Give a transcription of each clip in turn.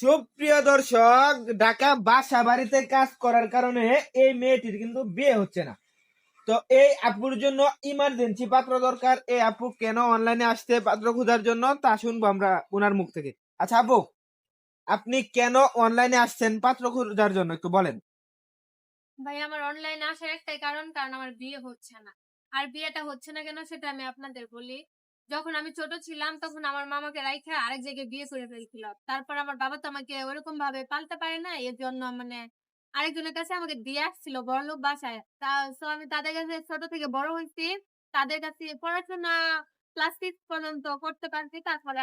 সুপ্রিয় দর্শক, ঢাকা বাসা বাড়িতে কাজ করার কারণে এই মেয়েটির কিন্তু বিয়ে হচ্ছে না। তো এই আপুর জন্য ইমার্জেন্সি পাত্র দরকার। এই আপু কেন অনলাইনে আসতে পাত্র খোঁজার জন্য, তা শুনব আমরা ওনার মুখ থেকে। আচ্ছা আপু, আপনি কেন অনলাইনে আসছেন, পাত্র খোঁজার জন্য, একটু বলেন। ভাই, আমার অনলাইনে আসার একটাই কারণ কারণ আমার বিয়ে হচ্ছে না। আর বিয়েটা হচ্ছে না কেন, সেটা আমি আপনাদের বলি। যখন আমি ছোট ছিলাম তখন আমার মামাকে রাইখে আরেক জায়গায় বিয়ে করে ফেলছিল। তারপর আমার বাবা তো আমাকে ওরকম ভাবে পালতে পারে না এর জন্য মানে আরেকজনের কাছে আমাকে দিয়ে আসছিল বড় লোক বাসায়। তা আমি তাদের কাছে ছোট থেকে বড় হয়েছি। তাদের কাছে পড়াশোনা ক্লাস সিক্স পর্যন্ত করতে পারছি তারপরে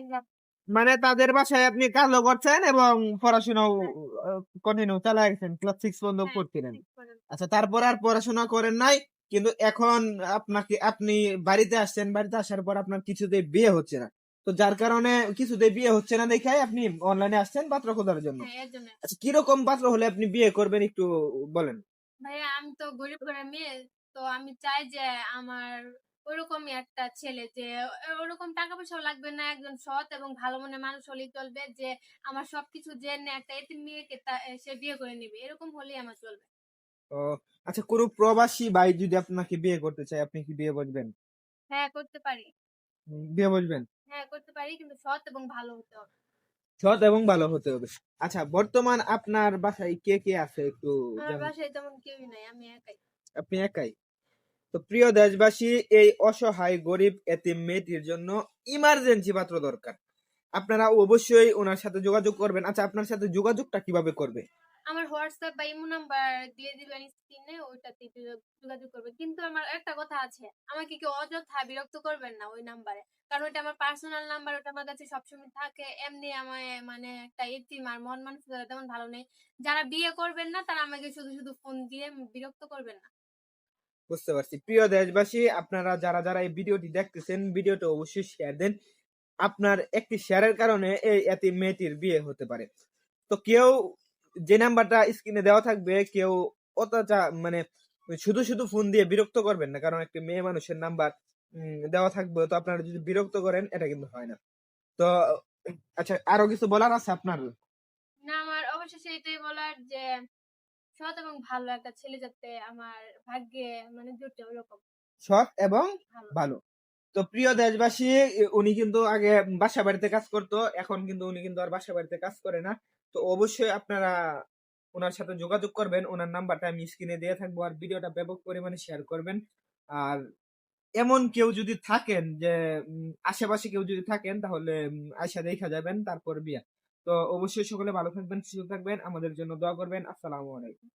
একদম। মানে তাদের বাসায় আপনি কাজও করছেন এবং পড়াশোনাও কন্টিনিউ চালাই গেছেন ক্লাস সিক্স পর্যন্ত হ্যাঁ, পর্যন্ত। আচ্ছা তারপর আর পড়াশোনা করেন নাই? কিন্তু এখন আপনাকে আপনি বাড়িতে আসছেন বাড়িতে আসার পর আপনার কিছুতেই বিয়ে হচ্ছে না। তো যার কারণে কিছুতেই বিয়ে হচ্ছে না দেখাই আপনি অনলাইনে আসছেন পাত্র খোঁজার জন্য। হ্যাঁ জন্য। আচ্ছা কীরকম পাত্র হলে আপনি বিয়ে করবেন একটু বলেন? ভাইয়া আমি তো গরিব ঘরের মেয়ে তো আমি চাই যে আমার ওরকমই একটা ছেলে যে ওরকম টাকা পয়সাও লাগবে না একজন সৎ এবং ভালো মনে মানুষ হলেই চলবে যে আমার সবকিছু জেনে একটা এতিম মেয়েকে সে বিয়ে করে নিবে। এরকম হলেই আমার চলবে। ও আচ্ছা কোনো প্রবাসী ভাই যদি আপনাকে বিয়ে করতে চায় আপনি কি বিয়ে বসবেন হ্যাঁ করতে পারি। বিয়ে বসবেন হ্যাঁ করতে পারি কিন্তু সৎ এবং ভালো হতে হবে। সৎ এবং ভালো হতে হবে। আচ্ছা বর্তমান আপনার বাসায় কে কে আছে একটু আমার জানান। বাসায় তেমন কেউই নাই আমি একাই। আপনি একাই? তো প্রিয় দেশবাসী এই অসহায় গরিব এতিম মেয়েটির জন্য ইমার্জেন্সি পাত্র দরকার। আপনারা অবশ্যই ওনার সাথে যোগাযোগ করবেন। আচ্ছা আপনার সাথে যোগাযোগটা কীভাবে করবে? আমার হোয়াটসঅ্যাপ বা ইমো নাম্বার দিয়ে দিবেন স্ক্রিনে ওইটাতে যোগ- যোগাযোগ করবে। কিন্তু আমার একটা কথা আছে, আমাকে কেউ অযথা বিরক্ত করবেন না ওই নাম্বারে। কারণ ওটা আমার পার্সোনাল নাম্বার ওটা আমার কাছে সবসময় থাকে। এমনি আমায় মানে একটা এতিম আর মন মানসিকতা তেমন ভালো নেই। যারা বিয়ে করবেন না, তারা আমাকে শুধু শুধু ফোন দিয়ে বিরক্ত করবেন না। বুঝতে পারছি। প্রিয় দেশবাসী, আপনারা যারা যারা এই ভিডিওটি দেখতেছেন ভিডিওটা অবশ্যই শেয়ার দেন। আপনার একটি শেয়ারের কারণে এই এতিম মেয়েটির বিয়ে হতে পারে। তো কেউ যে নাম্বারটা স্ক্রিনে দেওয়া থাকবে কেউ অতটা মানে শুধু শুধু ফোন দিয়ে বিরক্ত করবেন না কারণ একটি মেয়ে মানুষের নাম্বার দেওয়া থাকবে। তো আপনারা যদি বিরক্ত করেন এটা কিন্তু হয় না। তো আচ্ছা আরও কিছু বলার আছে আপনার? না আমার অবশেষে এটাই বলার যে সৎ এবং ভালো একটা ছেলে যাতে আমার ভাগ্যে মানে জুটে ওরকম। সৎ এবং ভালো। ভালো। তো প্রিয় দেশবাসী উনি কিন্তু আগে বাসা বাড়িতে কাজ করতো এখন কিন্তু উনি কিন্তু আর বাসা বাড়িতে কাজ করে না। তো অবশ্যই আপনারা ওনার সাথে যোগাযোগ করবেন। ওনার নাম্বারটা আমি স্ক্রিনে দিয়ে থাকব আর ভিডিওটা ব্যাপক পরিমাণে শেয়ার করবেন। আর এমন কেউ যদি থাকেন যে আশেপাশে কেউ যদি থাকেন তাহলে আয়সা দেখা যাবেন, তারপর বিয়া। তো অবশ্যই সকলে ভালো থাকবেন, সুস্থ থাকবেন। আমাদের জন্য দোয়া করবেন। আসসালামু আলাইকুম।